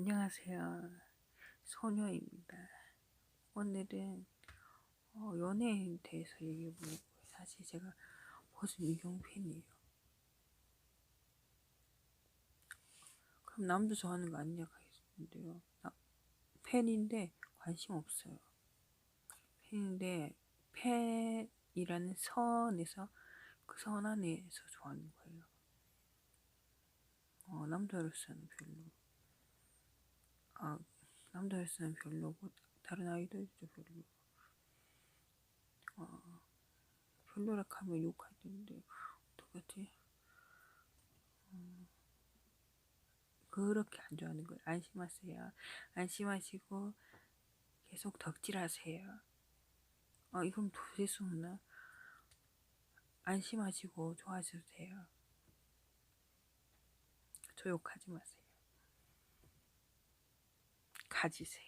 안녕하세요. 소녀입니다. 오늘은 어, 연애에 대해서 얘기해 보려고 해요. 사실 제가 버스 유경 팬이에요. 그럼 남도 좋아하는 거 아니냐 하겠는데요. 나, 팬인데 관심 없어요. 팬인데 팬이라는 선에서 그 선 안에서 좋아하는 거예요. 어, 남자로서는 별로. 아, 남자로서는 별로고 다른 아이돌도 별로. 어, 별로라 하면 욕할 텐데 어떡하지? 어, 그렇게 안 좋아하는 거예요. 안심하세요. 안심하시고 계속 덕질하세요. 어, 이건 도저히 없나? 안심하시고 좋아하셔도 돼요. 저 욕하지 마세요. 가지세요.